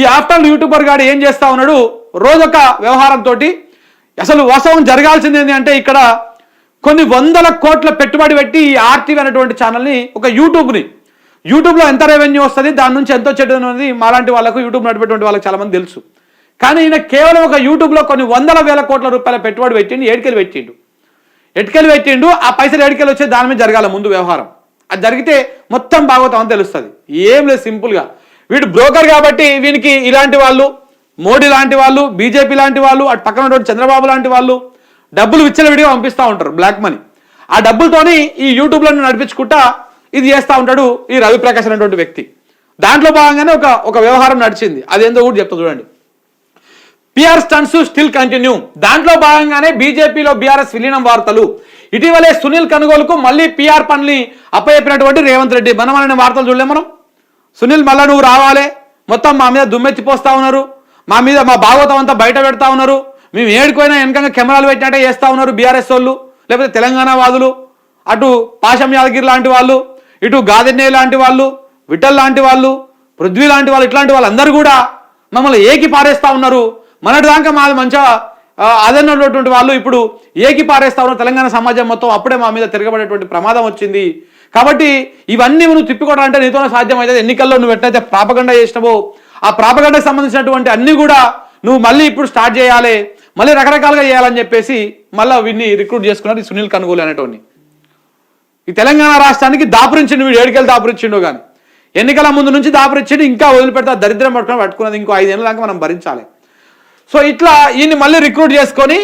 ఈ after YouTuber గాడు ఏం చేస్తా ఉన్నాడు? రోజొక వ్యవహారంతో అసలు వాస్తవం జరగాల్సింది ఏంటి అంటే ఇక్కడ కొన్ని వందల కోట్ల పెట్టుబడి పెట్టి ఈ ఆర్టీవీ అనేటువంటి ఛానల్ని ఒక యూట్యూబ్ని. యూట్యూబ్లో ఎంత రెవెన్యూ వస్తుంది? దాని నుంచి ఎంతో చెడు అనేది మాలాంటి వాళ్ళకు యూట్యూబ్ నడిపేటువంటి వాళ్ళకి చాలామంది తెలుసు. కానీ ఈయన కేవలం ఒక యూట్యూబ్లో కొన్ని వందల వేల కోట్ల రూపాయల పెట్టుబడి పెట్టిండు ఏడికెళ్ళి పెట్టిండు. ఎటుకెళ్ళి పెట్టిండు ఆ పైసలు ఎడికెలు వచ్చే దాని మీద జరగాల ముందు వ్యవహారం. అది జరిగితే మొత్తం భాగవతం అని తెలుస్తుంది. ఏం లేదు సింపుల్గా. వీడు బ్రోకర్ కాబట్టి వీనికి ఇలాంటి వాళ్ళు మోడీ లాంటి వాళ్ళు బీజేపీ లాంటి వాళ్ళు అటు పక్కన ఉన్నటువంటి చంద్రబాబు లాంటి వాళ్ళు డబ్బులు విచ్చలవిడిగా పంపిస్తూ ఉంటారు బ్లాక్ మనీ ఆ డబ్బులతోని ఈ యూట్యూబ్లో నడిపించుకుంటా ఇది చేస్తూ ఉంటాడు ఈ రవిప్రకాష్ అనేటువంటి వ్యక్తి. దాంట్లో భాగంగానే ఒక ఒక వ్యవహారం నడిచింది. అదేందో కూడా చెప్తా చూడండి. పిఆర్ స్టన్స్ స్టిల్ కంటిన్యూ దాంట్లో భాగంగానే బీజేపీలో బీఆర్ఎస్ విలీనం వార్తలు. ఇటీవలే సునీల్ కనుగోలుకు మళ్ళీ పిఆర్ పనిని అప్పచెప్పినటువంటి రేవంత్ రెడ్డి. మనం అనే వార్తలు చూడలేము మనం? సునీల్ మళ్ళా నువ్వు రావాలి? మొత్తం మా మీద దుమ్మెత్తిపోస్తా ఉన్నారు. మా మీద మా భాగవతం అంతా బయట పెడతా ఉన్నారు. మేము ఏడుకోయినా వెనకంగా కెమెరాలు పెట్టినట్టే చేస్తూ ఉన్నారు బీఆర్ఎస్ వాళ్ళు లేకపోతే తెలంగాణ వాదులు అటు పాషం యాదగిరి లాంటి వాళ్ళు ఇటు గాదెన్నే లాంటి వాళ్ళు విఠల్ లాంటి వాళ్ళు పృథ్వీ లాంటి వాళ్ళు ఇట్లాంటి వాళ్ళందరూ కూడా మమ్మల్ని ఏకి పారేస్తా ఉన్నారు. మొన్నటి దాకా మాది మంచిగా ఆ, అదన్నటువంటి వాళ్ళు ఇప్పుడు ఏకి పారేస్తా ఉన్నారు. తెలంగాణ సమాజం మొత్తం అప్పుడే మా మీద తిరగబడేటువంటి ప్రమాదం వచ్చింది. కాబట్టి ఇవన్నీ నువ్వు తిప్పికోవడాలంటే నీతోనే సాధ్యం ఎన్నికల్లో నువ్వు ఎట్లయితే ప్రాపగండ చేసినావో ఆ ప్రాపగండకు సంబంధించినటువంటి అన్ని కూడా నువ్వు మళ్ళీ ఇప్పుడు స్టార్ట్ చేయాలి. మళ్ళీ రకరకాలుగా చేయాలని చెప్పేసి మళ్ళీ వీడిని రిక్రూట్ చేసుకున్నారు ఈ సునీల్ కనుగోలు అనేటోని ఈ తెలంగాణ రాష్ట్రానికి దాపురించిండు వీడు ఏడుకెళ్ళి దాపురించిండు కానీ ఎన్నికల ముందు నుంచి దాపురించిండు ఇంకా వదిలిపెడతా దరిద్రం పట్టుకుని పట్టుకున్నది ఇంకో ఐదేళ్ళ దాకా మనం భరించాలి. సో ఇట్లా ఈయన్ని మళ్ళీ రిక్రూట్ చేసుకొని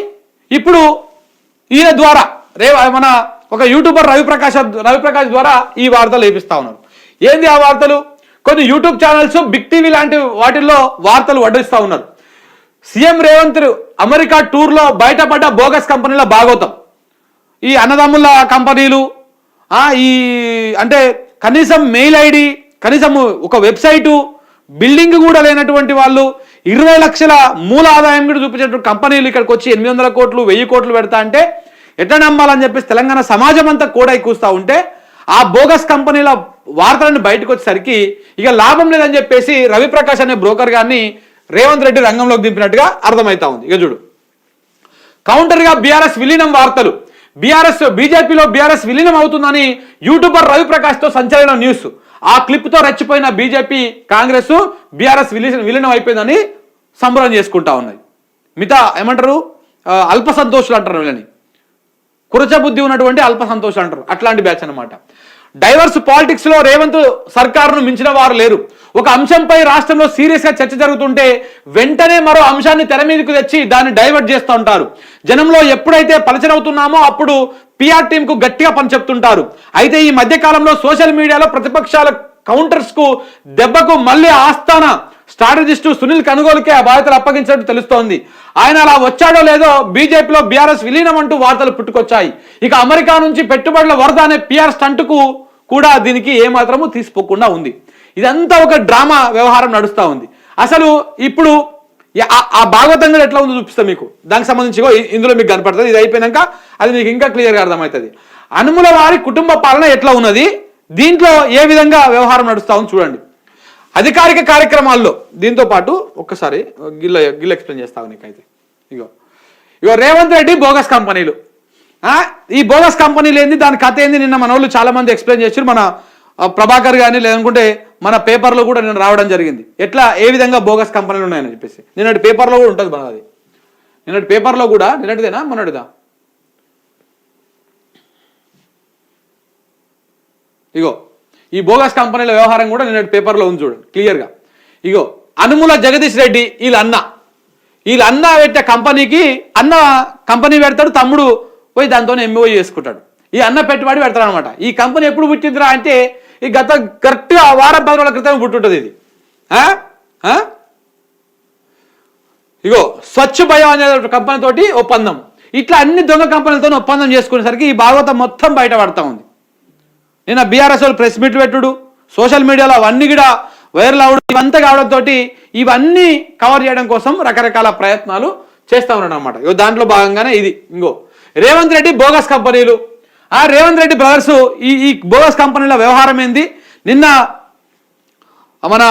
ఇప్పుడు ఈయన ద్వారా రే మన ఒక యూట్యూబర్ రవిప్రకాష్ రవిప్రకాష్ ద్వారా ఈ వార్తలు వేపిస్తా ఉన్నారు. ఏంది ఆ వార్తలు? కొన్ని యూట్యూబ్ ఛానల్స్ బిగ్ టీవీ లాంటి వాటిల్లో వార్తలు వడ్డిస్తూ ఉన్నారు. సీఎం రేవంత్ అమెరికా టూర్లో బయటపడ్డ బోగస్ కంపెనీల భాగోతం. ఈ అన్నదమ్ముల కంపెనీలు ఈ అంటే కనీసం మెయిల్ ఐడి కనీసం ఒక వెబ్సైటు బిల్డింగ్ కూడా లేనటువంటి వాళ్ళు ఇరవై లక్షల మూల ఆదాయం కూడా చూపించేటువంటి కంపెనీలు ఇక్కడికి వచ్చి ఎనిమిది వందల కోట్లు వెయ్యి కోట్లు పెడతా అంటే ఎట్లా నమ్మాలని చెప్పేసి తెలంగాణ సమాజం అంతా కూడా కూస్తూ ఉంటే ఆ బోగస్ కంపెనీల వార్తలను బయటకు వచ్చేసరికి ఇక లాభం లేదని చెప్పేసి రవిప్రకాష్ అనే బ్రోకర్ గారిని రేవంత్ రెడ్డి రంగంలోకి దింపినట్టుగా అర్థమవుతా ఉంది. ఇక చూడు. కౌంటర్గా బీఆర్ఎస్ విలీనం వార్తలు. బీఆర్ఎస్ బీజేపీలో బీఆర్ఎస్ విలీనం అవుతుందని యూట్యూబర్ రవిప్రకాష్తో న్యూస్. ఆ క్లిప్తో రచ్చిపోయిన రెచ్చిపోయిన బీజేపీ కాంగ్రెస్ బీఆర్ఎస్ విలీనం విలీనం అయిపోయిందని సంబరం చేసుకుంటా ఉన్నాయి మిగతా ఏమంటారు? అల్ప సంతోషులు అంటారు వీళ్ళని. కురచ బుద్ధి ఉన్నటువంటి అల్ప సంతోషం అంటారు. అట్లాంటి బ్యాచ్ అన్నమాట. డైవర్స్ పాలిటిక్స్లో రేవంత్ సర్కారును మించిన వారు లేరు. ఒక అంశంపై రాష్ట్రంలో సీరియస్గా చర్చ జరుగుతుంటే వెంటనే మరో అంశాన్ని తెర మీదకు తెచ్చి దాన్ని డైవర్ట్ చేస్తూ ఉంటారు. జనంలో ఎప్పుడైతే పలచనవుతున్నామో అప్పుడు పిఆర్ టీం కు గట్టిగా పని చెప్తుంటారు. అయితే ఈ మధ్య కాలంలో సోషల్ మీడియాలో ప్రతిపక్షాల కౌంటర్స్కు దెబ్బకు మళ్ళీ ఆస్థాన స్ట్రాటజిస్టు సునీల్ కనుగోలుకే ఆ బాధ్యతలు అప్పగించినట్టు తెలుస్తోంది. ఆయన అలా వచ్చాడో లేదో బీజేపీలో బీఆర్ఎస్ విలీనం అంటూ వార్తలు పుట్టుకొచ్చాయి. ఇక అమెరికా నుంచి పెట్టుబడుల వరద అనే పిఆర్ స్టంట్కు కూడా దీనికి ఏమాత్రము తీసిపోకుండా ఉంది. ఇదంతా ఒక డ్రామా వ్యవహారం నడుస్తూ ఉంది. అసలు ఇప్పుడు ఆ- భాగవతం కూడా ఎట్లా ఉందో చూపిస్తా మీకు. దానికి సంబంధించి ఇందులో మీకు కనపడుతుంది. ఇది అయిపోయినాక అది మీకు ఇంకా క్లియర్గా అర్థమవుతుంది. అనుముల వారి కుటుంబ పాలన ఎట్లా ఉన్నది? దీంట్లో ఏ విధంగా వ్యవహారం నడుస్తూ ఉంది చూడండి. అధికారిక కార్యక్రమాల్లో దీంతో పాటు ఒక్కసారి గిల్ల గిల్ల ఎక్స్ప్లెయిన్ చేస్తావు నీకైతే. ఇగో. ఇగో రేవంత్ రెడ్డి బోగస్ కంపెనీలు. ఈ బోగస్ కంపెనీలు ఏంది? దాని కథ ఏంది? నిన్న మన వాళ్ళు చాలా మంది ఎక్స్ప్లెయిన్ చేశారు మన ప్రభాకర్ కానీ లేదనుకుంటే మన పేపర్లో కూడా నేను రావడం జరిగింది. ఎట్లా? ఏ విధంగా బోగస్ కంపెనీలు ఉన్నాయని చెప్పేసి. నిన్నటి పేపర్లో కూడా ఉంటుంది మన అది నిన్నటి పేపర్లో కూడా నిన్నటిదేనా? మొన్నటిదా? ఇగో. ఈ బోగస్ కంపెనీల వ్యవహారం కూడా నేను పేపర్లో ఉంది చూడండి క్లియర్గా ఇగో అనుముల జగదీష్ రెడ్డి వీళ్ళ అన్న. వీళ్ళ అన్న పెట్టే కంపెనీకి అన్న కంపెనీ పెడతాడు తమ్ముడు పోయి దాంతో ఎంఓ చేసుకుంటాడు. ఈ అన్న పెట్టుబడి పెడతాడు అనమాట ఈ కంపెనీ ఎప్పుడు పుట్టిందిరా అంటే ఈ గత కరెక్ట్గా వారం పది రోజుల క్రితం పుట్టుంటుంది ఇది. ఆ? ఇగో స్వచ్ఛ భయం అనే కంపెనీ తోటి ఒప్పందం. ఇట్లా అన్ని దొంగ కంపెనీలతో ఒప్పందం చేసుకునేసరికి ఈ భాగవతం మొత్తం బయట పడతా ఉంది. నిన్న బీఆర్ఎస్ వాళ్ళు ప్రెస్ మీట్ పెట్టుడు సోషల్ మీడియాలో అవన్నీ కూడా వైరల్ అవడం ఇవంతా కావడంతో ఇవన్నీ కవర్ చేయడం కోసం రకరకాల ప్రయత్నాలు చేస్తా ఉన్నాడు అనమాట ఇగో దాంట్లో భాగంగానే ఇది. ఇంకో రేవంత్ రెడ్డి బోగస్ కంపెనీలు. ఆ రేవంత్ రెడ్డి బ్రదర్స్ ఈ ఈ బోగస్ కంపెనీల వ్యవహారం ఏంది? నిన్న మన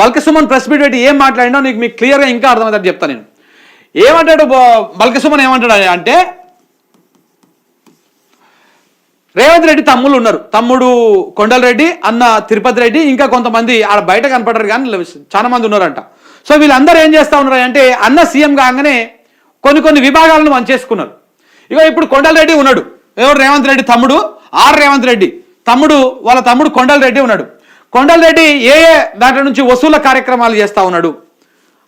బల్క సుమన్ ప్రెస్ మీట్ పెట్టి ఏం మాట్లాడినో నీకు మీకు క్లియర్గా ఇంకా అర్థమవుతుంది చెప్తాను నేను. ఏమంటాడు బ- బల్క సుమన్ ఏమంటాడు అంటే రేవంత్ రెడ్డి తమ్ముళ్ళు ఉన్నారు. తమ్ముడు కొండలరెడ్డి అన్న తిరుపతి రెడ్డి ఇంకా కొంతమంది ఆడ బయట కనపడరు కానీ చాలా మంది ఉన్నారంట. సో వీళ్ళందరూ ఏం చేస్తూ ఉన్నారు అంటే అన్న సీఎం కాగానే కొన్ని కొన్ని విభాగాలను వంచేసుకున్నారు ఇక ఇప్పుడు కొండలరెడ్డి ఉన్నాడు. ఎవరు? రేవంత్ రెడ్డి తమ్ముడు ఆర్ రేవంత్ రెడ్డి. తమ్ముడు వాళ్ళ తమ్ముడు కొండలరెడ్డి ఉన్నాడు. కొండలరెడ్డి ఏ ఏ దాంట్లో నుంచి వసూల కార్యక్రమాలు చేస్తూ ఉన్నాడు?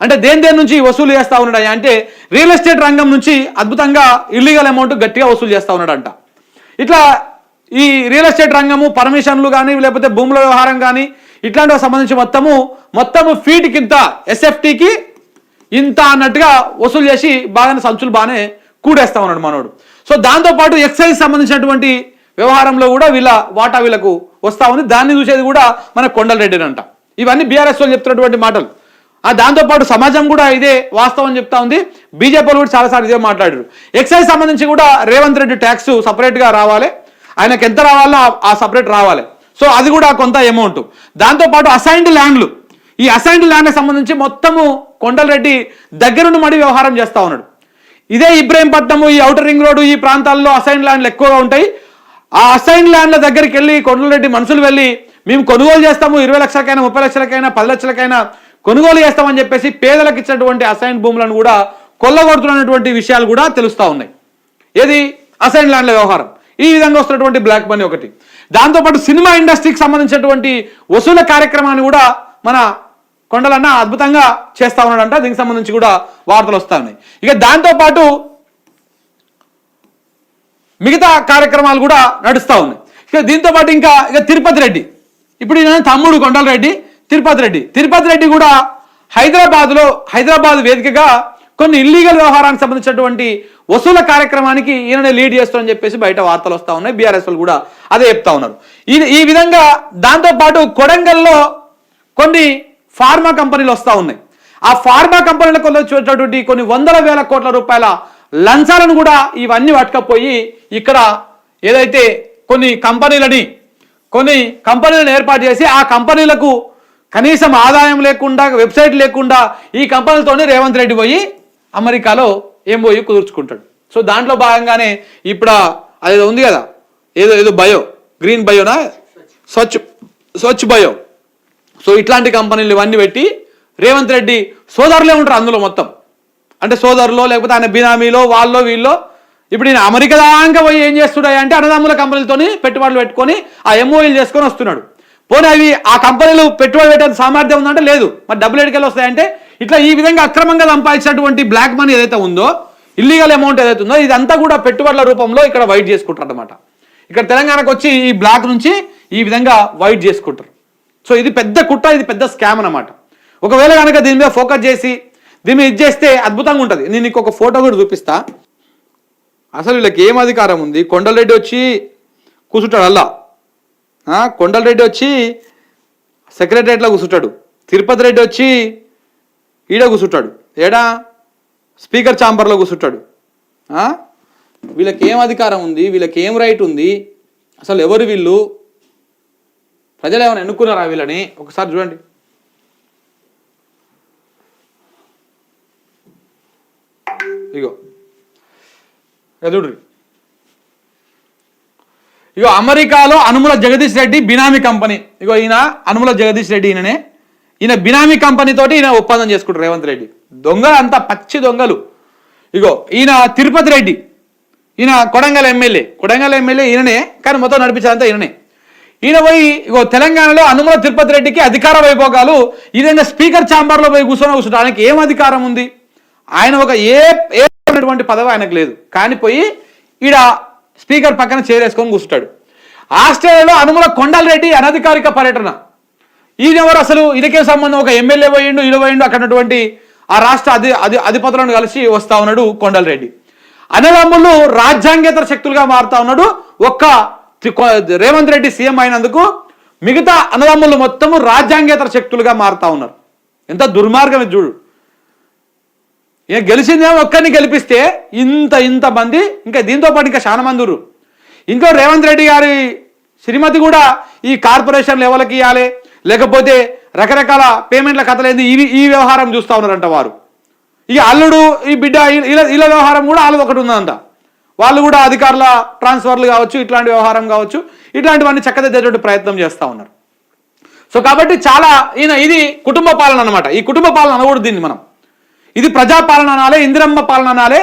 అంటే దేని దేని నుంచి వసూలు చేస్తూ ఉన్నాడు అంటే రియల్ ఎస్టేట్ రంగం నుంచి అద్భుతంగా ఇల్లీగల్ అమౌంట్ గట్టిగా వసూలు చేస్తూ ఉన్నాడంట. ఇట్లా ఈ రియల్ ఎస్టేట్ రంగము పర్మిషన్లు కానీ లేకపోతే భూముల వ్యవహారం కానీ ఇట్లాంటివి సంబంధించి మొత్తము మొత్తము ఫీట్కి ఇంత ఎస్ఎఫ్టీకి ఇంత అన్నట్టుగా వసూలు చేసి బాగానే సంచులు బాగానే కూడేస్తా ఉన్నాడు మనోడు. సో దాంతోపాటు ఎక్సైజ్ సంబంధించినటువంటి వ్యవహారంలో కూడా వీళ్ళ వాటా వీళ్ళకు వస్తా ఉంది. దాన్ని చూసేది కూడా మన కొండలరెడ్డినంట ఇవన్నీ బీఆర్ఎస్ వాళ్ళు చెప్తున్నటువంటి మాటలు. ఆ దాంతోపాటు సమాజం కూడా ఇదే వాస్తవం చెప్తా ఉంది. బీజేపీ కూడా చాలాసార్లు ఇదే మాట్లాడారు. ఎక్సైజ్ సంబంధించి కూడా రేవంత్ రెడ్డి ట్యాక్స్ సపరేట్గా రావాలి. ఆయనకు ఎంత రావాలో ఆ- సపరేట్ రావాలి. సో అది కూడా కొంత అమౌంట్ దాంతోపాటు అసైన్డ్ ల్యాండ్లు ఈ అసైన్డ్ ల్యాండ్కి సంబంధించి మొత్తము కొండలరెడ్డి దగ్గరుండి మడి వ్యవహారం చేస్తూ ఉన్నాడు. ఇదే ఇబ్రహీంపట్నము ఈ ఔటర్ రింగ్ రోడ్డు ఈ ప్రాంతాల్లో అసైన్ ల్యాండ్లు ఎక్కువగా ఉంటాయి. ఆ అసైన్ ల్యాండ్ల దగ్గరికి వెళ్ళి కొండలరెడ్డి మనుషులు వెళ్ళి మేము కొనుగోలు చేస్తాము ఇరవై లక్షలకైనా ముప్పై లక్షలకైనా పది లక్షలకైనా కొనుగోలు చేస్తామని చెప్పేసి పేదలకు ఇచ్చినటువంటి అసైన్ భూములను కూడా కొల్లగొడుతున్నటువంటి విషయాలు కూడా తెలుస్తూ ఉన్నాయి. ఏది? అసైన్ ల్యాండ్ల వ్యవహారం. ఈ విధంగా వస్తున్నటువంటి బ్లాక్ మనీ ఒకటి. దాంతోపాటు సినిమా ఇండస్ట్రీకి సంబంధించినటువంటి వసూల కార్యక్రమాన్ని కూడా మన కొండలన్న అద్భుతంగా చేస్తా ఉన్నాడంట. దీనికి సంబంధించి కూడా వార్తలు వస్తా ఉన్నాయి. ఇక దాంతోపాటు మిగతా కార్యక్రమాలు కూడా నడుస్తూ ఉన్నాయి. ఇక దీంతో పాటు ఇంకా ఇక తిరుపతి రెడ్డి. ఇప్పుడు ఈయన తమ్ముడు కొండల రెడ్డి తిరుపతి రెడ్డి. తిరుపతి రెడ్డి కూడా హైదరాబాద్లో హైదరాబాద్ వేదికగా కొన్ని ఇల్లీగల్ వ్యవహారానికి సంబంధించినటువంటి వసూల కార్యక్రమానికి ఈయననే లీడ్ చేస్తామని చెప్పేసి బయట వార్తలు వస్తూ ఉన్నాయి. బీఆర్ఎస్ వాళ్ళు కూడా అదే చెప్తా ఉన్నారు. ఇది ఈ విధంగా దాంతోపాటు కొడంగల్లో కొన్ని ఫార్మా కంపెనీలు వస్తూ ఉన్నాయి. ఆ ఫార్మా కంపెనీలకు వచ్చేటటువంటి కొన్ని వందల వేల కోట్ల రూపాయల లంచాలను కూడా ఇవన్నీ పట్టుకపోయి ఇక్కడ ఏదైతే కొన్ని కంపెనీలని కొన్ని కంపెనీలను ఏర్పాటు చేసి ఆ కంపెనీలకు కనీసం ఆదాయం లేకుండా వెబ్సైట్ లేకుండా ఈ కంపెనీలతోనే రేవంత్ రెడ్డి పోయి అమెరికాలో ఏం పోయి కుదుర్చుకుంటాడు. సో దాంట్లో భాగంగానే ఇప్పుడు అది ఉంది కదా ఏదో ఏదో బయో గ్రీన్ బయోనా? స్వచ్ఛ స్వచ్ఛ బయో. సో ఇట్లాంటి కంపెనీలు ఇవన్నీ పెట్టి రేవంత్ రెడ్డి సోదరులే ఉంటారు అందులో మొత్తం. అంటే సోదరులో లేకపోతే ఆయన బినామీలో వాళ్ళలో వీళ్ళో. ఇప్పుడు నేను అమెరికా దాకా పోయి ఏం చేస్తున్నాయి అంటే అన్నదమ్ముల కంపెనీలతోని పెట్టుబడులు పెట్టుకొని ఆ ఎంఓఈలు చేసుకొని వస్తున్నాడు. పోనీ అవి ఆ కంపెనీలు పెట్టుబడి పెట్టే సామర్థ్యం ఉందంటే లేదు. మరి డబ్బులు ఎడికెళ్ళి వస్తాయంటే ఇట్లా ఈ విధంగా అక్రమంగా సంపాదించినటువంటి బ్లాక్ మనీ ఏదైతే ఉందో ఇల్లీగల్ అమౌంట్ ఏదైతే ఉందో ఇదంతా కూడా పెట్టుబడుల రూపంలో ఇక్కడ వైట్ చేసుకుంటారు అనమాట ఇక్కడ తెలంగాణకు వచ్చి ఈ బ్లాక్ నుంచి ఈ విధంగా వైట్ చేసుకుంటారు. సో ఇది పెద్ద కుట్ర ఇది పెద్ద స్కామ్ అన్నమాట. ఒకవేళ కనుక దీని మీద ఫోకస్ చేసి దీని మీద ఇది చేస్తే అద్భుతంగా ఉంటుంది. నేను నీకు ఒక ఫోటో కూడా చూపిస్తా. అసలు వీళ్ళకి ఏం అధికారం ఉంది? కొండలరెడ్డి వచ్చి కూర్చుంటాడు అల్లా కొండలరెడ్డి వచ్చి సెక్రటరేట్లో కూర్చుంటాడు తిరుపతి రెడ్డి వచ్చి ఈడ కూర్చుంటాడు ఏడా? స్పీకర్ ఛాంబర్లో కూర్చుంటాడు వీళ్ళకి ఏం అధికారం ఉంది? వీళ్ళకి ఏం రైట్ ఉంది? అసలు ఎవరు వీళ్ళు? ప్రజలు ఏమైనా ఎన్నుకున్నారా వీళ్ళని? ఒకసారి చూడండి. ఇగో. ఎదుడు ఇగో అమెరికాలో అనుముల జగదీష్ రెడ్డి బినామీ కంపెనీ. ఇగో ఈయన అనుముల జగదీష్ రెడ్డి ఈయననే. ఈయన బినామీ కంపెనీ తోటి ఈయన ఒప్పందం చేసుకుంటారు రేవంత్ రెడ్డి. దొంగలు అంతా పచ్చి దొంగలు. ఇగో ఈయన తిరుపతి రెడ్డి ఈయన కొడంగల్ ఎమ్మెల్యే. కొడంగల్ ఎమ్మెల్యే ఈయననే కానీ మొత్తం నడిపించాలంతా ఈయననే. ఈయన పోయి ఇగో తెలంగాణలో అనుమల తిరుపతి రెడ్డికి అధికార వైభోగాలు ఈ విధంగా స్పీకర్ ఛాంబర్లో పోయి కూర్చొని కూర్చోడానికి ఏం అధికారం ఉంది? ఆయన ఒక ఏ ఏటువంటి పదవి ఆయనకు లేదు. కానీ పోయి ఈడ స్పీకర్ పక్కన చేరేసుకొని కూర్చుంటాడు. ఆస్ట్రేలియాలో అనుమల కొండలరెడ్డి అనధికారిక పర్యటన. ఈయన ఎవరు అసలు? ఇదకే సంబంధం. ఒక ఎమ్మెల్యే పోయిండు ఈయన పోయిండు అక్కడ ఆ రాష్ట్ర అధి అధి అధిపతులను కలిసి వస్తా ఉన్నాడు కొండలరెడ్డి. అన్నదమ్ములు రాజ్యాంగేతర శక్తులుగా మారుతా ఉన్నాడు. ఒక్క రేవంత్ రెడ్డి సీఎం అయినందుకు మిగతా అన్నదమ్ములు మొత్తము రాజ్యాంగేతర శక్తులుగా మారుతా ఉన్నారు. ఎంత దుర్మార్గం ఇది చూడు. ఇక గెలిచిందేమో ఒక్కరిని గెలిపిస్తే ఇంత ఇంత మంది ఇంకా దీంతో పాటు ఇంకా చాలా మంది ఇంకో రేవంత్ రెడ్డి గారి శ్రీమతి కూడా ఈ కార్పొరేషన్ లెవెల్కి ఇవ్వాలి. లేకపోతే రకరకాల పేమెంట్ల కథలేంది ఇవి ఈ వ్యవహారం చూస్తూ ఉన్నారంట వారు. ఇక అల్లుడు ఈ బిడ్డ ఇలా ఇలా వ్యవహారం కూడా వాళ్ళది ఒకటి ఉందంట. వాళ్ళు కూడా అధికారుల ట్రాన్స్ఫర్లు కావచ్చు ఇట్లాంటి వ్యవహారం కావచ్చు ఇట్లాంటివన్నీ చక్కదిద్దేటువంటి ప్రయత్నం చేస్తూ ఉన్నారు. సో కాబట్టి చాలా ఈయన ఇది కుటుంబ పాలన అనమాట ఈ కుటుంబ పాలన అనకూడదు దీన్ని మనం. ఇది ప్రజా పాలన అనాలే ఇందిరమ్మ పాలన అనాలే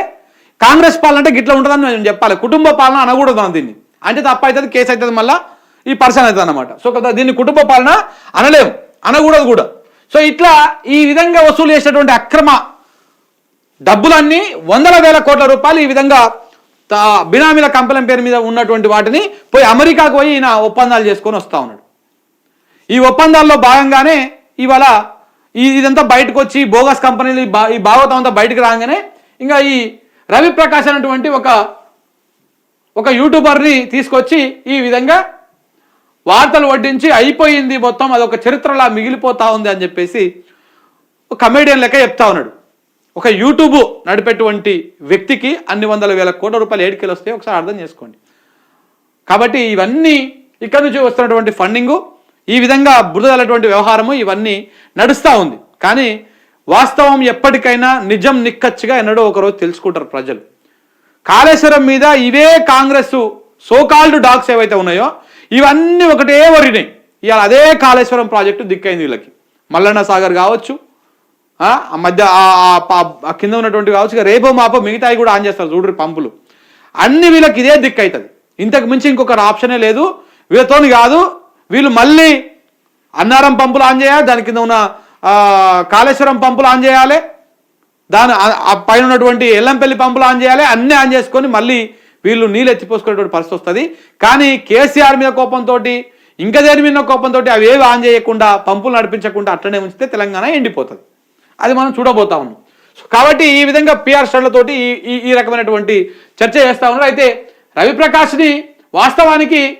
కాంగ్రెస్ పాలన అంటే గిట్ల ఉంటుందని నేను చెప్పాలి. కుటుంబ పాలన అనకూడదు మనం దీన్ని. అంటే తప్ప అవుతుంది కేసు అవుతుంది మళ్ళీ ఈ పర్సన్ అవుతుంది అనమాట సో కదా దీన్ని కుటుంబ పాలన అనలేము. అనకూడదు కూడా. సో ఇట్లా ఈ విధంగా వసూలు చేసినటువంటి అక్రమ డబ్బులన్నీ వందల వేల కోట్ల రూపాయలు ఈ విధంగా తా- బినామీల కంపెనీ పేరు మీద ఉన్నటువంటి వాటిని పోయి అమెరికాకు పోయి ఈయన ఒప్పందాలు చేసుకొని వస్తూ ఉన్నాడు. ఈ ఒప్పందాల్లో భాగంగానే ఇవాళ ఈ ఇదంతా బయటకు వచ్చి బోగస్ కంపెనీలు ఈ ఈ భాగవతం అంతా బయటకు రాగానే ఇంకా ఈ రవి ప్రకాష్ అనేటువంటి ఒక ఒక యూట్యూబర్ని తీసుకొచ్చి ఈ విధంగా వార్తలు వడ్డించి అయిపోయింది మొత్తం అదొక చరిత్రలా మిగిలిపోతా ఉంది అని చెప్పేసి ఒక కమేడియన్ లెక్క చెప్తా ఉన్నాడు. ఒక యూట్యూబ్ నడిపేటువంటి వ్యక్తికి అన్ని వందల వేల కోట్ల రూపాయలు ఏడుకెళ్ళి వస్తాయి ఒకసారి అర్థం చేసుకోండి. కాబట్టి ఇవన్నీ ఇక్కడ నుంచి వస్తున్నటువంటి ఫండింగు ఈ విధంగా బురదలటువంటి వ్యవహారము ఇవన్నీ నడుస్తూ ఉంది. కానీ వాస్తవం ఎప్పటికైనా నిజం నిక్కచ్చిగా ఎన్నడో ఒకరోజు తెలుసుకుంటారు ప్రజలు. కాళేశ్వరం మీద ఇవే కాంగ్రెస్ సోకాల్డ్ డాగ్స్ ఏవైతే ఉన్నాయో ఇవన్నీ ఒకటే వరినాయి ఇవాళ అదే కాళేశ్వరం ప్రాజెక్టు దిక్కైంది వీళ్ళకి. మల్లన్న సాగర్ కావచ్చు ఆ మధ్య ఆ- కింద ఉన్నటువంటి కావచ్చు ఇక రేపో మాపో మిగతాయి కూడా ఆన్ చేస్తారు చూడరు పంపులు. అన్ని వీళ్ళకి ఇదే దిక్కు అవుతుంది ఇంతకు మించి ఇంకొకటి ఆప్షనే లేదు. వీళ్ళతోని కాదు వీళ్ళు మళ్ళీ అన్నారం పంపులు ఆన్ చేయాలి దాని కింద ఉన్న కాళేశ్వరం పంపులు ఆన్ చేయాలి దాని ఆ- ఆ పైన ఉన్నటువంటి ఎల్లంపల్లి పంపులు ఆన్ చేయాలి అన్నీ ఆన్ చేసుకొని మళ్ళీ వీళ్ళు నీళ్ళు ఎత్తిపోసుకునేటువంటి పరిస్థితి వస్తుంది. కానీ కేసీఆర్ మీద కోపంతో ఇంకా దేని మీద కోపంతో అవి ఏవి ఆన్ చేయకుండా పంపులు నడిపించకుండా అట్లనే ఉంచితే తెలంగాణ ఎండిపోతుంది. అది మనం చూడబోతా ఉన్నాం. సో కాబట్టి ఈ విధంగా పిఆర్ స్టడ్లతోటి ఈ ఈ- రకమైనటువంటి చర్చ చేస్తా ఉన్నారు. అయితే రవిప్రకాష్ని వాస్తవానికి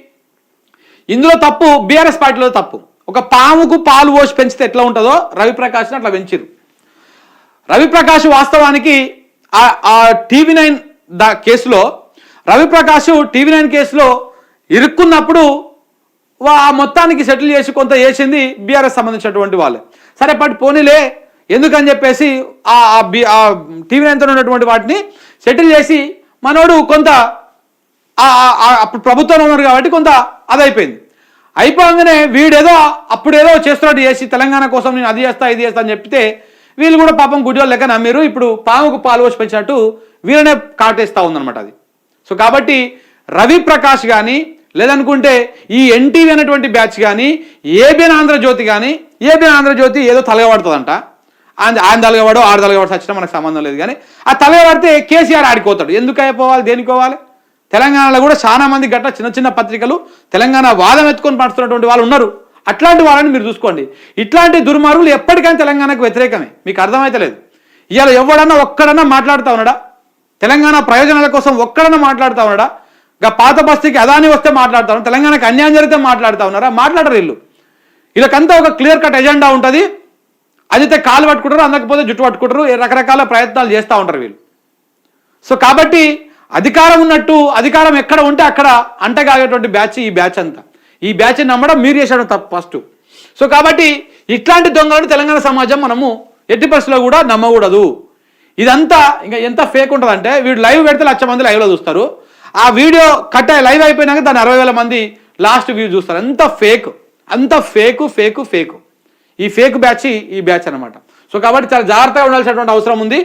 ఇందులో తప్పు బీఆర్ఎస్ పార్టీలో తప్పు. ఒక పాముకు పాలు పోసి పెంచితే ఎట్లా ఉంటుందో రవిప్రకాష్ని అట్లా పెంచారు రవిప్రకాష్ వాస్తవానికి ఆ టీవీ నైన్ ద కేసులో రవిప్రకాష్ టీవీ నైన్ కేసులో ఇరుక్కున్నప్పుడు వా- ఆ మొత్తానికి సెటిల్ చేసి కొంత వేసింది బీఆర్ఎస్ సంబంధించినటువంటి వాళ్ళే. సరే పట్టు పోనీలే ఎందుకని చెప్పేసి ఆ బి- ఆ టీవీ నైన్తో ఉన్నటువంటి వాటిని సెటిల్ చేసి మనోడు కొంత అప్పుడు ప్రభుత్వంలో ఉన్నారు కాబట్టి కొంత అదైపోయింది. అయిపోగానే వీడేదో అప్పుడేదో చేస్తున్నట్టు చేసి తెలంగాణ కోసం నేను అది చేస్తా ఇది చేస్తా అని చెప్తే వీళ్ళు కూడా పాపం గుడ్డి లెక్క నమ్మారు ఇప్పుడు పాముకు పాలు పోసి పెంచినట్టు వీళ్ళనే కాటేస్తూ ఉందన్నమాట అది. సో కాబట్టి రవి ప్రకాష్ కానీ లేదనుకుంటే ఈ ఎన్టీవీ అనేటువంటి బ్యాచ్ కానీ ఏబిఎన్ ఆంధ్రజ్యోతి కానీ ఏబిఎన్ ఆంధ్రజ్యోతి ఏదో తలగబడుతుందంట. ఆయన ఆయన తలగవాడు ఆరు తలగవాడు సచ్చినా మనకు సంబంధం లేదు కానీ ఆ తలగబడితే కేసీఆర్ ఆడిపోతాడు. ఎందుకు అయిపోవాలి? దేనికోవాలి తెలంగాణలో కూడా చాలా మంది గట్ట చిన్న చిన్న పత్రికలు తెలంగాణ వాదం ఎత్తుకొని పడుతున్నటువంటి వాళ్ళు ఉన్నారు. అట్లాంటి వాళ్ళని మీరు చూసుకోండి. ఇట్లాంటి దుర్మార్గులు ఎప్పటికైనా తెలంగాణకు వ్యతిరేకమే. మీకు అర్థమైతలేదు. ఇవాళ ఎవడన్నా ఒక్కడన్నా మాట్లాడుతూ ఉన్నాడా? తెలంగాణ ప్రయోజనాల కోసం ఒక్కడన మాట్లాడుతా ఉన్నాడా? ఇంకా పాత బస్తీకి అదాని వస్తే మాట్లాడుతా ఉన్నారు తెలంగాణకు అన్యాయం జరిగితే మాట్లాడుతా ఉన్నారా? మాట్లాడరు వీళ్ళు. వీళ్ళకంతా ఒక క్లియర్ కట్ ఎజెండా ఉంటుంది. అదితే కాలు పట్టుకుంటారు అందకపోతే జుట్టు పట్టుకుంటారు రకరకాల ప్రయత్నాలు చేస్తూ ఉంటారు వీళ్ళు. సో కాబట్టి అధికారం ఉన్నట్టు అధికారం ఎక్కడ ఉంటే అక్కడ అంటగాగేటువంటి బ్యాచ్ ఈ బ్యాచ్ అంతా. ఈ బ్యాచ్ నమ్మడం మీరు చేశాడు తప్పు ఫస్ట్. సో కాబట్టి ఇట్లాంటి దొంగలను తెలంగాణ సమాజం మనము ఎట్టి పరిస్థితుల్లో కూడా నమ్మకూడదు. ఇదంతా ఇంకా ఎంత ఫేక్ ఉంటుందంటే వీడు లైవ్ పెడితే లక్ష మంది లైవ్లో చూస్తారు. ఆ వీడియో కట్ అయ్యి లైవ్ అయిపోయినాక దాని అరవై వేల మంది లాస్ట్ వ్యూ చూస్తారు. అంత ఫేక్ అంత ఫేకు ఫేకు ఫేకు ఈ ఫేక్ బ్యాచ్ ఈ బ్యాచ్ అన్నమాట. సో కాబట్టి చాలా జాగ్రత్తగా ఉండాల్సినటువంటి అవసరం ఉంది.